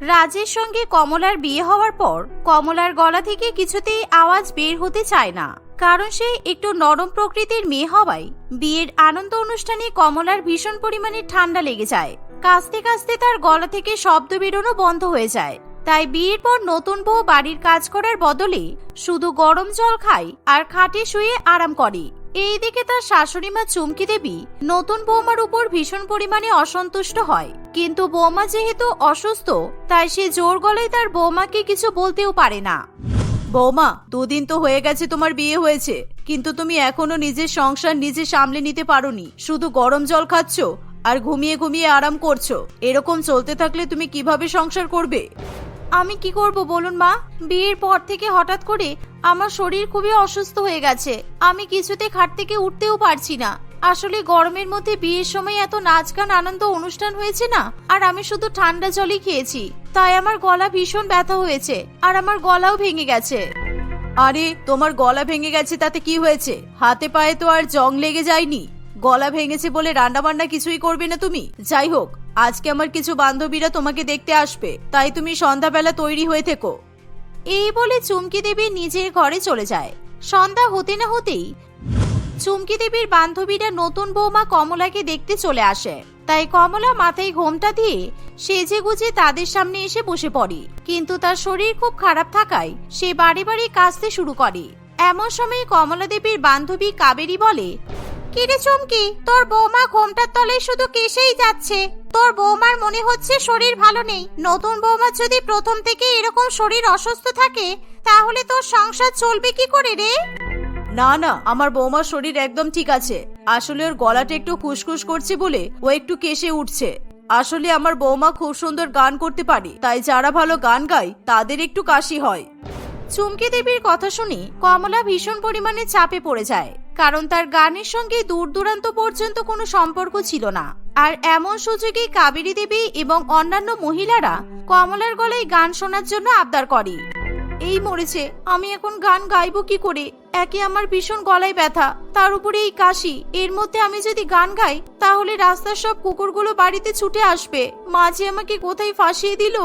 রাজের সঙ্গে কমলার বিয়ে হওয়ার পর কমলার গলা থেকে কিছুতেই আওয়াজ বের হতে চায় না। কারণ সে একটু নরম প্রকৃতির মেয়ে হওয়ায় বিয়ের আনন্দ অনুষ্ঠানে কমলার ভীষণ পরিমাণে ঠান্ডা লেগে যায়। কাস্তে কাস্তে তার গলা থেকে শব্দ বেরোনো বন্ধ হয়ে যায়। তাই বিয়ের পর নতুন বউ বাড়ির কাজ করার বদলে শুধু গরম জল খায় আর খাটে শুয়ে আরাম করে। এইদিকে তার শাশুড়ি মা চুমকি দেবী নতুন বৌমার উপর ভীষণ পরিমাণে অসন্তুষ্ট হয়। কিন্তু বৌমা যেহেতু অসুস্থ, তাই সে জোর গলায় তার বৌমাকে কিছু বলতেও পারে না। বৌমা, দুদিন তো হয়ে গেছে তোমার বিয়ে হয়েছে, কিন্তু তুমি এখনও নিজের সংসার নিজে সামলে নিতে পারোনি। শুধু গরম জল খাচ্ছ আর ঘুমিয়ে ঘুমিয়ে আরাম করছ। এরকম চলতে থাকলে তুমি কীভাবে সংসার করবে? আমি কি করব বলুন মা? বিয়ের পর থেকে হঠাৎ করে আমার শরীর খুবই অসুস্থ হয়ে গেছে। আমি কিছুতে খাট থেকে উঠতেও পারছি না। আসলে গরমের মধ্যে বিয়ের সময় এত নাচ গান আনন্দ অনুষ্ঠান হয়েছে না? আর আমি শুধু ঠান্ডা জলই খেয়েছি। তাই আমার গলা ভীষণ ব্যথা হয়েছে। আর আমার গলাও ভেঙে গেছে। আরে, তোমার গলা ভেঙে গেছে তাতে কি হয়েছে? হাতে পায়ে তো আর জং লেগে যায়নি। গলা ভেঙেছে বলে রান্না বান্না কিছুই করবে না তুমি? যাই হোক, আজকে আমার কিছু বান্ধবীরা তোমাকে দেখতে আসবে। তাই তুমি সন্ধ্যাবেলা তৈরি হয়ে থেকো। এই বলে চুমকি দেবী নিজের ঘরে চলে যায়। সন্ধ্যা হতে না হতেই চুমকি দেবীর বান্ধবীরা নতুন বৌমা কমলাকে দেখতে চলে আসে। তাই কমলা মাথায় ঘোমটা দিয়ে সেজে গুজে তাদের সামনে এসে বসে পড়ে। কিন্তু তার শরীর খুব খারাপ থাকায় সে বাড়ি বাড়ি কাঁচতে শুরু করে। এমন সময় কমলা দেবীর বান্ধবী কাবেরী বলে কিরে চমকি? তোর বৌমা ঘোমটার তলায় শুধু কেসেই যাচ্ছে। তোর বৌমার মনে হচ্ছে শরীর ভালো নেই। নতুন বৌমার যদি প্রথম থেকে এরকম শরীর অসুস্থ থাকে, তাহলে তোর সংসার চলবে কি করে রে? না না, আমার বৌমার শরীর একদম ঠিক আছে। আসলে ওর গলাটা একটু খুসখুস করছে বলে ও একটু কেসে উঠছে। আসলে আমার বৌমা খুব সুন্দর গান করতে পারে, তাই যারা ভালো গান গায়, তাদের একটু কাশি হয়। চুমকি দেবীর কথা শুনে কমলা ভীষণ পরিমাণে চাপে পড়ে যায়, কারণ তার গানের সঙ্গে দূর দূরান্ত পর্যন্ত কোনো সম্পর্ক ছিল না। আর এমন সুযোগে কাবেরী দেবী এবং অন্যান্য মহিলারা কমলার গলায় গান শোনার জন্য আবদার করে। এই মরেছে, আমি এখন গান গাইব কি করে? একে আমার ভীষণ গলায় ব্যথা, তার উপরে এই কাশি, এর মধ্যে আমি যদি গান গাই, তাহলে রাস্তার সব কুকুরগুলো বাড়িতে ছুটে আসবে, মাঝে আমাকে কোথায় ফাঁসিয়ে দিল?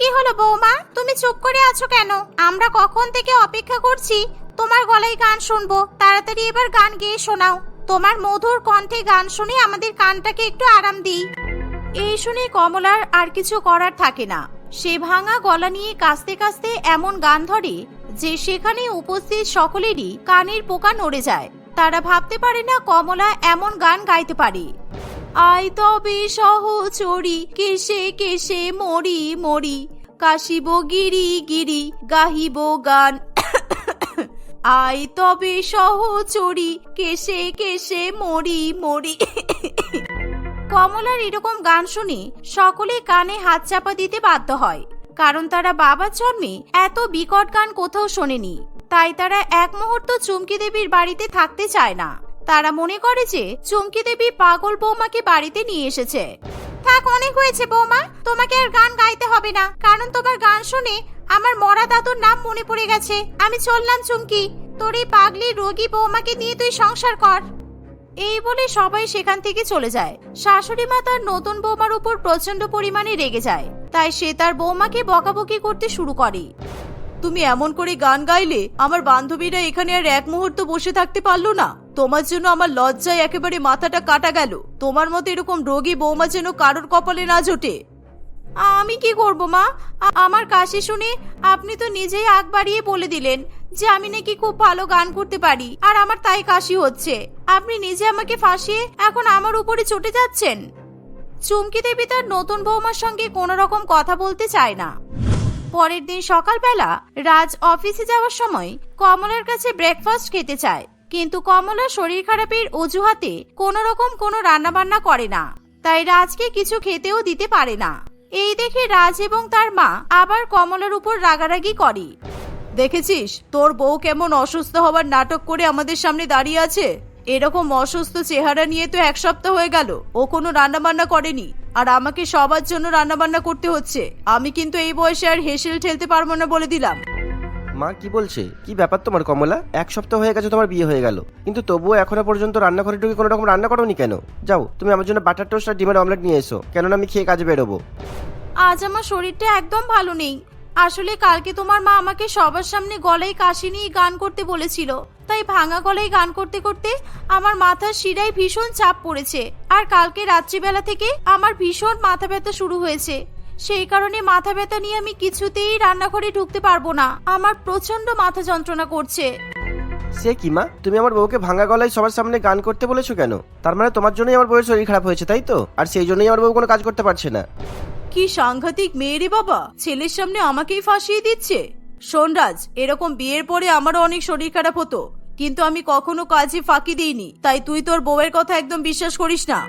কি হলো বৌমা? তুমি চুপ করে আছো কেন? আমরা কখন থেকে অপেক্ষা করছি? তোমার গলায় গান শুনব। তাড়াতাড়ি এবার গান গেয়ে শোনাও। তোমার মধুর কণ্ঠে গান শুনে আমাদের কানটাকে একটু আরাম দিই। এই শুনে কমলার আর কিছু করার থাকে না। সে ভাঙা গলা নিয়ে কাস্তে কাস্তে এমন গান ধরে যে সেখানে উপস্থিত সকলেরই কানের পোকা নড়ে যায়। তারা ভাবতে পারে না কমলা এমন গান গাইতে পারে। আই তবে সহচরি কেসে কেসে মরি মরি। কাশিব গিরি গিরি, গাহিব গান। আই তবে সহচরি কেসে কেসে মরি মরি। কমলার এরকম গান শুনে সকলে কানে হাত চাপা দিতে বাধ্য হয়, কারণ তারা বাবার জন্মে এত বিকট গান কোথাও শোনেনি। তাই তারা এক মুহূর্ত চুমকি দেবীর বাড়িতে থাকতে চায় না। তারা মনে করে যে চুমকি দেবী পাগল বৌমাকে বাড়িতে নিয়ে এসেছে। থাক, অনেক হয়েছে বৌমা, তোমাকে আর গান গাইতে হবে না, কারণ তোমার গান শুনে আমার মরা দাদুর নাম মনে পড়ে গেছে। আমি চললাম চুমকি, তোর এই পাগলি রোগী বৌমাকে নিয়ে তুই সংসার কর। এই বলে সবাই সেখান থেকে চলে যায়। শাশুড়ি মা তার নতুন বৌমার উপর প্রচণ্ড পরিমাণে রেগে যায়। তাই সে তার বৌমাকে বকাবকি করতে শুরু করে। তুমি এমন করে গান গাইলে আমার বান্ধবীরা এখানে আর এক মুহূর্ত বসে থাকতে পারল না? তোমার জন্য আমার লজ্জায় একেবারে মাথাটা কাটা গেল। তোমার মতো এরকম রোগী বৌমা যেন কারোর কপালে না জোটে। আমি কি করব, মা? আমার কাশি শুনে আপনি তো নিজেই আগ বাড়িয়ে বলে দিলেন যে আমি নাকি খুব ভালো গান করতে পারি, আর আমার তাই কাশি হচ্ছে। আপনি নিজে আমাকে ফাঁসিয়ে এখন আমার উপরে চটে যাচ্ছেন? চুমকি দেবী তার নতুন বৌমার সঙ্গে কোনো রকম কথা বলতে চায় না। পরের দিন সকালবেলা রাজ অফিসে যাওয়ার সময় কমলার কাছে ব্রেকফাস্ট খেতে চায়। কিন্তু কমলা শরীর খারাপের অজুহাতে কোনো রকম কোনো রান্নাবান্না করে না। তাই রাজকে কিছু খেতেও দিতে পারে না। এই দেখে রাজ এবং তার মা আবার কমলার উপর রাগারাগি করে। দেখেছিস, তোর বউ কেমন অসুস্থ হবার নাটক করে আমাদের সামনে দাঁড়িয়ে আছে? এরকম অসুস্থ চেহারা নিয়ে তো এক সপ্তাহ হয়ে গেল। ও কোনো রান্নাবান্না করেনি। আর আমাকে সবার জন্য রান্নাবান্না করতে হচ্ছে। আমি কিন্তু এই বয়সে আর হেসেল ঠেলতে পারব না বলে দিলাম। মা, কি বলছে? কি ব্যাপার তোমার কমলা? এক সপ্তাহ হয়ে গেছে তোমার বিয়ে হয়ে গেল। কিন্তু তবুও এখনও পর্যন্ত রান্নাঘরে ঢুকে কোনো রকম রান্না করোনি কেন? যাও, তুমি আমার জন্য বাটার টোস্ট আর ডিমের অমলেট নিয়ে এসো। কেননা আমি খেয়ে কাজে বেরোবো। আজ আমার শরীরটা একদম ভালো নেই। আসলে কালকে তোমার মা আমাকে সবার সামনে গলায় কাশি নিয়ে গান করতে বলেছিল। তাই ভাঙা গলায় গান করতে করতে আমার মাথার শিরায় ভীষণ চাপ পড়েছে। আর কালকে রাত্রিবেলা থেকে আমার ভীষণ মাথা ব্যথা শুরু হয়েছে। সেই কারণে মাথা ব্যথা নিয়ে আমি কিছুতেই রান্নাঘরে ঢুকতে পারব না। আমার প্রচণ্ড মাথা যন্ত্রণা করছে। সে কি মা? তুমি আমার বউকে ভাঙা গলায় সবার সামনে গান করতে বলেছ কেন? তার মানে তোমার জন্যই আমার বউয়ের শরীর খারাপ হয়েছে তাই তো? আর সেই জন্যই আমার বউ কোনো কাজ করতে পারছে না। কি সাংঘাতিক মেয়ে রে বাবা! ছেলের সামনে আমাকেই ফাঁসিয়ে দিচ্ছে। সোনরাজ এরকম বিয়ের পরে আমারও অনেক শরীর খারাপ হতো। কিন্তু আমি কখনো কাজে ফাঁকি দিইনি। তাই তুই তোর বউয়ের কথা একদম বিশ্বাস করিস না।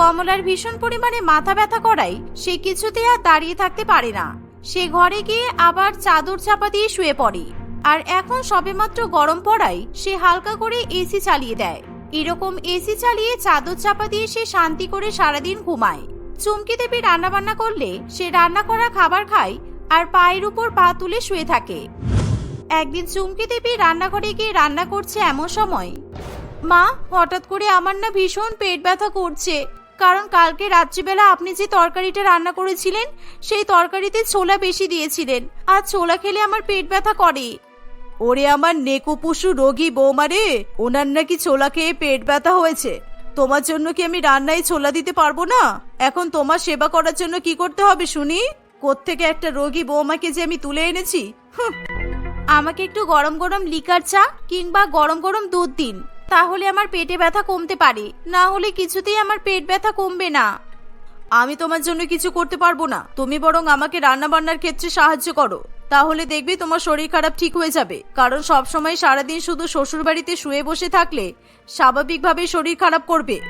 কমলার ভীষণ পরিমাণে মাথা ব্যথা করাই সে কিছুতে আর দাঁড়িয়ে থাকতে পারে না। সে ঘরে গিয়ে আবার চাদর চাপা দিয়ে শুয়ে পড়ে। আর এখন সবেমাত্র গরম পড়ায় সে হালকা করে এসি চালিয়ে দেয়। এরকম এসি চালিয়ে চাদর চাপা দিয়ে সে শান্তি করে সারাদিন ঘুমায়। চুমকি দেবী রান্না বান্না করলে সে রান্না করা খাবার খায় আর পায়ের উপর পা তুলে শুয়ে থাকে। একদিন চুমকি দেবী রান্নাঘরে গিয়ে রান্না করছে এমন সময়, মা, হঠাৎ করে আমার না ভীষণ পেট ব্যথা করছে। কারণ কালকে রাত্রিবেলা আপনি যে তরকারিটা রান্না করেছিলেন সেই তরকারিতে ছোলা বেশি দিয়েছিলেন। আর ছোলা খেলে আমার পেট ব্যথা করে। ওরে আমার নেকুপুসু রোগী বৌমা রে ওনার নাকি ছোলা খেয়ে পেট ব্যথা হয়েছে। তোমার জন্য কি আমি রান্নায় ছোলা দিতে পারব না? এখন তোমার সেবা করার জন্য কি করতে হবে শুনি? কোত্থেকে একটা রোগী বৌমাকে যে আমি তুলে এনেছি। আমাকে একটু গরম গরম লিকার চা কিংবা গরম গরম দুধ দিন। তাহলে আমার পেটে ব্যথা কমতে পারে। না হলে কিছুতেই আমার পেট ব্যথা কমবে না। আমি তোমার জন্য কিছু করতে পারব না। তুমি বরং আমাকে রান্না বান্নার ক্ষেত্রে সাহায্য করো। তাহলে দেখবি তোমার শরীর খারাপ ঠিক হয়ে যাবে। কারণ সব সময় সারাদিন শুধু শ্বশুর বাড়িতে শুয়ে বসে থাকলে স্বাভাবিকভাবে শরীর খারাপ করবে।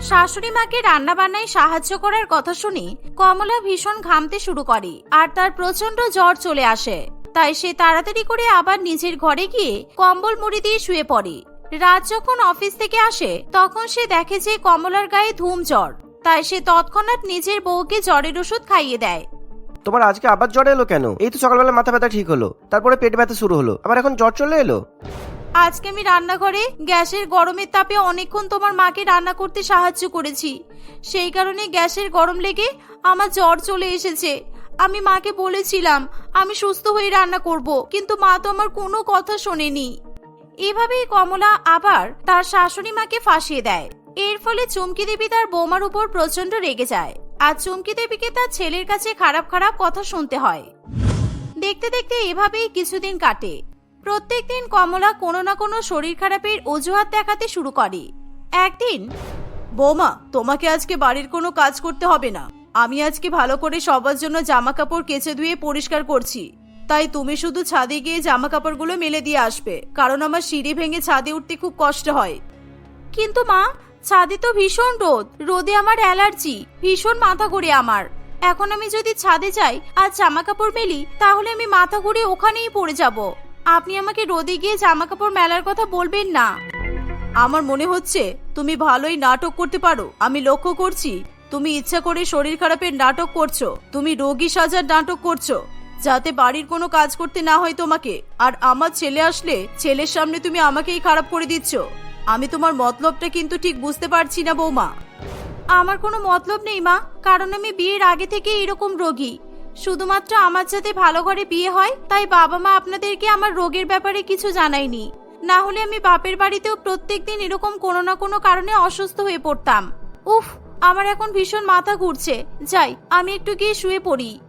শাশুড়ি মাকে রান্না বান্নায় সাহায্য করার কথা শুনে কমলা ভীষণ ঘামতে শুরু করে আর তার প্রচণ্ড জ্বর চলে আসে। তাই সে তাড়াতাড়ি করে আবার নিজের ঘরে গিয়ে কম্বল মুড়ি দিয়ে শুয়ে পড়ে। রাত যখন অফিস থেকে আসে তখন সে দেখে যে কমলার গায়ে ধুম জ্বর। তাই সে তৎক্ষণাৎ নিজের বউকে জ্বরের ওষুধ খাইয়ে দেয়। তোমার আজকে আবার জ্বর এলো কেন? এই তো সকালবেলা মাথা ব্যথা ঠিক হলো তারপরে পেট ব্যথা শুরু হলো আবার এখন জ্বর চলে এলো? আজকে আমি রান্নাঘরে গ্যাসের গরমের তাপে অনেকক্ষণ তোমার মাকে রান্না করতে সাহায্য করেছি। সেই কারণে গ্যাসের গরম লেগে আমার জ্বর চলে এসেছে। আমি মাকে বলেছিলাম আমি সুস্থ হয়ে রান্না করব কিন্তু মা তো আমার কোনো কথা শোনেনি। এভাবেই কমলা আবার তার শাশুড়ি মাকে ফাঁসিয়ে দেয়। এর ফলে চুমকি দেবী তার বৌমার উপর প্রচণ্ড রেগে যায়। আর চুমকি দেবীকে তার ছেলের কাছে খারাপ খারাপ কথা শুনতে হয়। দেখতে দেখতে এভাবেই কিছুদিন কাটে। প্রত্যেক দিন কমলা কোনো না কোনো শরীর খারাপের অজুহাত দেখাতে শুরু করে। একদিন, বৌমা, তোমাকে আজকে বাড়ির কোনো কাজ করতে হবে না। আমি আজকে ভালো করে সবার জন্য জামা কাপড় কেচে ধুয়ে পরিষ্কার করছি। তাই তুমি শুধু ছাদে গিয়ে জামা কাপড়গুলো মেলে দিয়ে আসবে, কারণ আমার সিঁড়ি ভেঙে ছাদে উঠতে খুব কষ্ট হয়। কিন্তু মা, ছাদে তো ভীষণ রোদ, রোদে আমার অ্যালার্জি, ভীষণ মাথা ঘুরে আমার। এখন আমি যদি ছাদে যাই আর জামা কাপড় মেলি, তাহলে আমি মাথা ঘুরে ওখানেই পড়ে যাব। আপনি আমাকে রোদে গিয়ে জামা কাপড় মেলার কথা বলবেন না। আমার মনে হচ্ছে তুমি ভালোই নাটক করতে পারো, আমি লক্ষ্য করছি, তুমি ইচ্ছা করে শরীর খারাপের নাটক করছ, তুমি রোগী সাজার নাটক করছ। যাতে বাড়ির কোনো কাজ করতে না হয় তোমাকে। আর আমার ছেলে আসলে ছেলের সামনে তুমি আমাকেই খারাপ করে দিচ্ছ। আমি তোমার মতলবটা কিন্তু ঠিক বুঝতে পারছি না, বৌমা। আমার কোনো মতলব নেই, মা। কারণ আমি বিয়ের আগে থেকে এরকম রোগী। শুধুমাত্র আমার যাতে ভালো ঘরে বিয়ে হয়, তাই বাবা মা আপনাদেরকে আমার রোগের ব্যাপারে কিছু জানায়নি। না হলে আমি বাপের বাড়িতেও প্রত্যেক দিন এরকম কোনো না কোনো কারণে অসুস্থ হয়ে পড়তাম। উফ, আমার এখন ভীষণ মাথা ঘুরছে। যাই, আমি একটু গিয়ে শুয়ে পড়ি।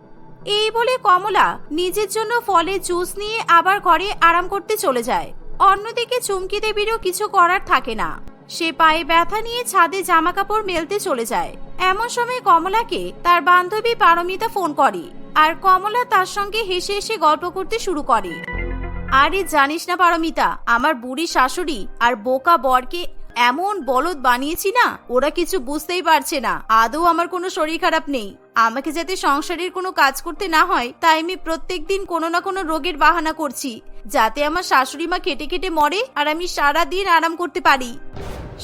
এই বলে কমলা নিজের জন্য ফলের জুস নিয়ে আবার ঘরে আরাম করতে চলে যায়। অন্যদিকে চুমকি দেবীরও কিছু করার থাকে না। সে পায়ে ব্যথা নিয়ে ছাদে জামা কাপড় মেলতে চলে যায়। এমন সময় কমলাকে তার বান্ধবী পারমিতা ফোন করে আর কমলা তার সঙ্গে হেসে হেসে গল্প করতে শুরু করে। আরে জানিস না পারমিতা, আমার বুড়ি শাশুড়ি আর বোকা বরকে এমন বলদ বানিয়েছি না, ওরা কিছু বুঝতেই পারছে না। আদৌ আমার কোনো শরীর খারাপ নেই। আমাকে যাতে সংসারের কোনো কাজ করতে না হয়, তাই আমি প্রত্যেক দিন কোনো না কোনো রোগের বাহানা করছি, যাতে আমার শাশুড়ি মা কেটে কেটে মরে আর আমি সারা দিন আরাম করতে পারি।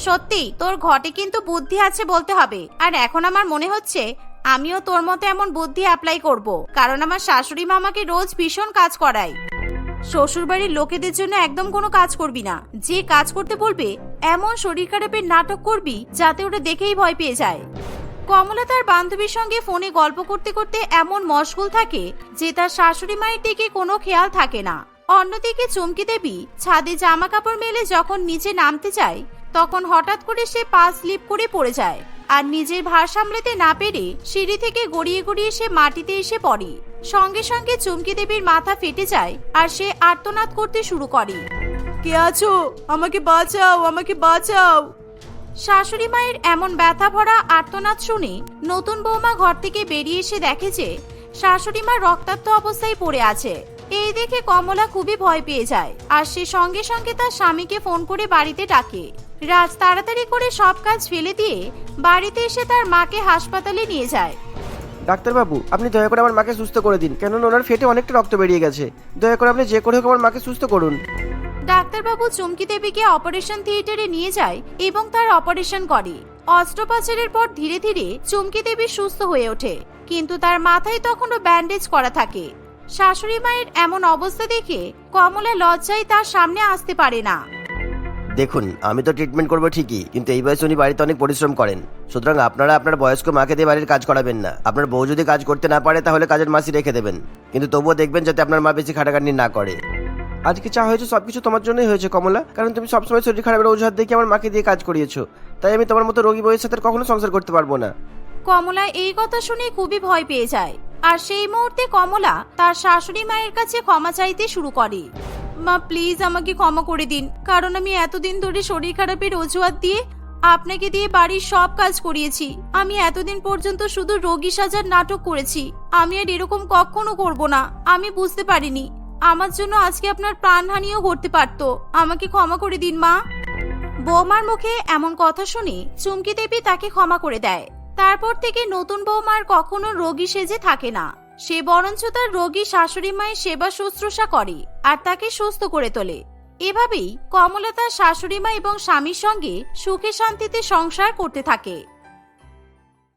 সত্যি, তোর ঘটে কিন্তু বুদ্ধি আছে বলতে হবে। আর এখন আমার মনে হচ্ছে, আমিও তোর মতো এমন বুদ্ধি অ্যাপ্লাই করব, কারণ আমার শাশুড়ি মা আমাকে রোজ ভীষণ কাজ করায়। শ্বশুরবাড়ির লোকেদের জন্য একদম কোনো কাজ করবি না। যে কাজ করতে বলবে, এমন শরীর খারাপের নাটক করবি যাতে ওটা দেখেই ভয় পেয়ে যায়। কমলা তার বান্ধবীর সঙ্গে ফোনে গল্প করতে করতে এমন মশগুল থাকে যে তার শাশুড়ি মায়ের দিকে কোনো খেয়াল থাকে না। অন্যদিকে চমকি দেবী ছাদে জামা কাপড় মেলে যখন নিচে নামতে যায়, তখন হঠাৎ করে সে পা স্লিপ করে পড়ে যায়। আর নিজের ভার সামলাতে না পেরে সিঁড়ি থেকে গড়িয়ে গড়িয়ে সে মাটিতে এসে পড়ে। সঙ্গে সঙ্গে চমকি দেবীর মাথা ফেটে যায় আর সে আর্তনাদ করতে শুরু করে। কে আছো? আমাকে বাঁচাও আমাকে বাঁচাও। শাশুড়ি মায়ের এমন ব্যথা ভরা আর্তনাদ শুনে নতুন বৌমা ঘর থেকে বেরিয়ে এসে দেখে যে শাশুড়ি মা রক্তাক্ত অবস্থায় পড়ে আছে। এই দেখে কমলা খুবই ভয় পেয়ে যায় আর সে সঙ্গে সঙ্গে তার স্বামীকে ফোন করে বাড়িতে ডাকে। রাজ তাড়াতাড়ি করে সব কাজ ফেলে দিয়ে বাড়িতে এসে তার মাকে হাসপাতালে নিয়ে যায়। ডাক্তারবাবু আপনি দয়া করে আমার মাকে সুস্থ করে দিন কেননা ওনার ফেটে অনেকটা রক্ত বেরিয়ে গেছে। দয়া করে আপনি যে করে হোক আমার মাকে সুস্থ করুন। ডাক্তারবাবু চুমকি দেবীকে অপারেশন থিয়েটারে নিয়ে যায় এবং তার অপারেশন করে। অস্ত্রোপচারের পর ধীরে ধীরে চুমকি দেবী সুস্থ হয়ে ওঠে কিন্তু তার মাথায় তখনও ব্যান্ডেজ করা থাকে। শাশুড়ি মায়ের এমন অবস্থা দেখে কমলা লজ্জায় তার সামনে আসতে পারে না। দেখুন, আমি তো ট্রিটমেন্ট করব ঠিকই, কিন্তু এই বয়সে উনি বাড়িতে অনেক পরিশ্রম করেন। সুতরাং আপনারা আপনার বয়স্ক মাকে দিয়ে বাড়ির কাজ করাবেন না। আপনার বউ যদি কাজ করতে না পারে, তাহলে কাজের মাসি রেখে দেবেন। কিন্তু তবুও দেখবেন যাতে আপনার মা বেশি খাটাখাটনি না করে। আজকে চা হয়েছে, সবকিছু তোমার জন্যই হয়েছে, কমলা। কারণ তুমি সবসময় শরীর খারাপের অজুহাত দেখে আমার মাকে দিয়ে কাজ করিয়েছো। তাই আমি তোমার মতো রোগী বউয়ের সাথে কখনো সংসার করতে পারব না। কমলা, এই কথা শুনে খুবই ভয় পেয়ে যায়। আর সেই মুহূর্তে কমলা তার শাশুড়ি মায়ের কাছে ক্ষমা চাইতে শুরু করে। মা প্লিজ আমাকে ক্ষমা করে দিন। কারণ আমি এতদিন ধরে শরীর খারাপের অজুহাত দিয়ে আপনাকে দিয়ে বাড়ির সব কাজ করিয়েছি। আমি এতদিন পর্যন্ত শুধু রোগী সাজার নাটক করেছি। আমি আর এরকম কখনো করব না। আমি বুঝতে পারিনি। আমার জন্য আজকে আপনার প্রাণহানিও ঘটতে পারতো। আমাকে ক্ষমা করে দিন, মা। বৌমার মুখে এমন কথা শুনে চুমকি দেবী তাকে ক্ষমা করে দেয়। তারপর থেকে নতুন বৌমার কখনো রোগী সেজে থাকে না। সে বরঞ্চ তার রোগী শাশুড়ি মায়ের সেবা শুশ্রূষা করে আর তাকে সুস্থ করে তোলে। এভাবেই কমলা তার শাশুড়ি মা এবং স্বামীর সঙ্গে সুখে শান্তিতে সংসার করতে থাকে।